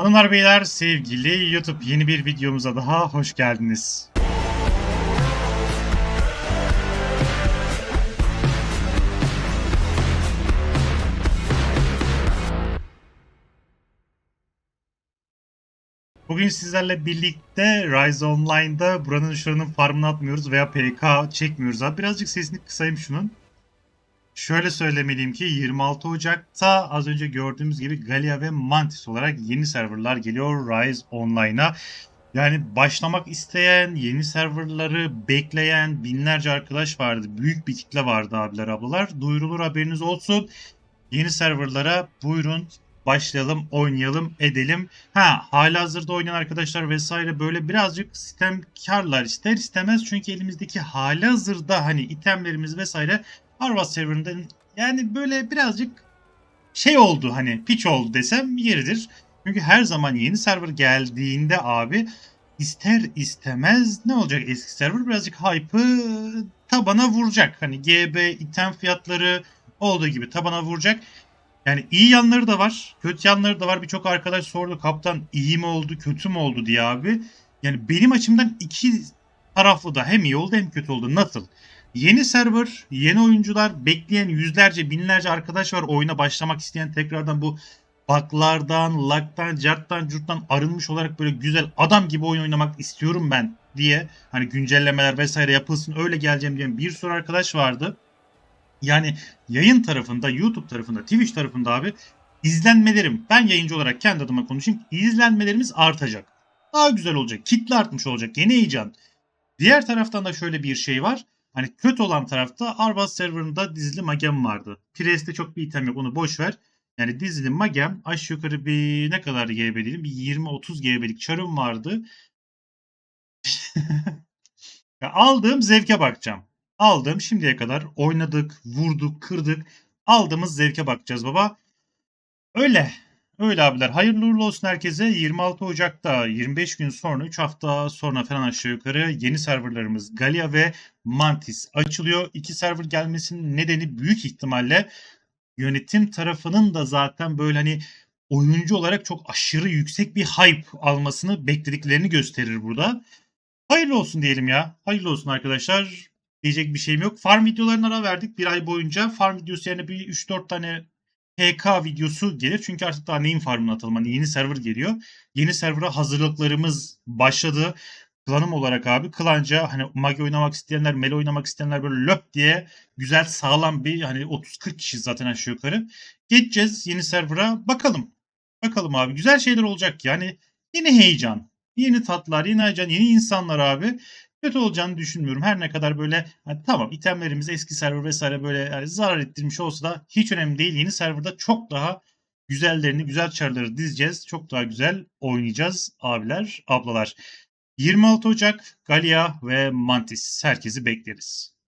Hanımlar beyler sevgili YouTube yeni bir videomuza daha hoş geldiniz. Bugün sizlerle birlikte Rise Online'da buranın şuranın farmını atmıyoruz veya PK çekmiyoruz. Birazcık sesini kısayım şunun. Şöyle söylemeliyim ki 26 Ocak'ta az önce gördüğümüz gibi Galia ve Mantis olarak yeni serverlar geliyor Rise Online'a. Yani başlamak isteyen, yeni serverları bekleyen binlerce arkadaş vardı. Büyük bir kitle vardı abiler ablalar. Duyurulur haberiniz olsun. Yeni serverlara buyurun başlayalım, oynayalım, edelim. Ha, hala hazırda oynayan arkadaşlar vesaire böyle birazcık sistemkarlar ister istemez çünkü elimizdeki hali hazırda hani itemlerimiz vesaire Harvard serverından yani böyle birazcık şey oldu hani pitch oldu desem yeridir. Çünkü her zaman yeni server geldiğinde abi ister istemez ne olacak eski server birazcık hype'ı tabana vuracak. Hani GB item fiyatları olduğu gibi tabana vuracak. Yani iyi yanları da var, kötü yanları da var. Birçok arkadaş sordu kaptan iyi mi oldu, kötü mü oldu diye abi. Yani benim açımdan iki taraflı da hem iyi oldu hem kötü oldu. Nasıl? Yeni server, yeni oyuncular, bekleyen yüzlerce, binlerce arkadaş var oyuna başlamak isteyen tekrardan bu buglardan, lag'dan, carttan, curttan arınmış olarak böyle güzel adam gibi oyun oynamak istiyorum ben diye hani güncellemeler vesaire yapılsın öyle geleceğim diyen bir sürü arkadaş vardı. Yani yayın tarafında, YouTube tarafında, Twitch tarafında abi izlenmelerim, ben yayıncı olarak kendi adıma konuşayım, izlenmelerimiz artacak. Daha güzel olacak, kitle artmış olacak, yeni heyecan. Diğer taraftan da şöyle bir şey var. Hani kötü olan tarafta Arvaz serverında dizili magem vardı. Priest'te çok bir item yok onu boş ver. Yani dizili magem aşağı yukarı bir ne kadar GB diyelim bir 20-30 GB'lik çarım vardı. ya aldığım zevke bakacağım. Aldığım şimdiye kadar oynadık, vurduk, kırdık. Aldığımız zevke bakacağız baba. Öyle. Öyle abiler. Hayırlı uğurlu olsun herkese. 26 Ocak'ta 25 gün sonra 3 hafta sonra falan aşağı yukarı yeni serverlarımız Galia ve Mantis açılıyor. İki server gelmesinin nedeni büyük ihtimalle yönetim tarafının da zaten böyle hani oyuncu olarak çok aşırı yüksek bir hype almasını beklediklerini gösterir burada. Hayırlı olsun diyelim ya. Hayırlı olsun arkadaşlar. Diyecek bir şeyim yok. Farm videolarına ara verdik bir ay boyunca. Farm videosu yerine bir 3-4 tane PK videosu gelir. Çünkü artık daha neyin farmına atalım. Hani yeni server geliyor. Yeni server'a hazırlıklarımız başladı. Klanım olarak abi. Klanca hani Magi oynamak isteyenler, Mele oynamak isteyenler böyle löp diye güzel sağlam bir hani 30-40 kişi zaten aşağı yukarı. Geçeceğiz yeni server'a. Bakalım. Bakalım abi. Güzel şeyler olacak. Yani yeni heyecan. Yeni tatlar, yeni heyecan, yeni insanlar abi kötü olacağını düşünmüyorum. Her ne kadar böyle hani tamam itemlerimiz eski server vesaire böyle yani zarar ettirmiş olsa da hiç önemli değil. Yeni serverda çok daha güzellerini, güzel çarları dizeceğiz. Çok daha güzel oynayacağız abiler, ablalar. 26 Ocak Galia ve Mantis. Herkesi bekleriz.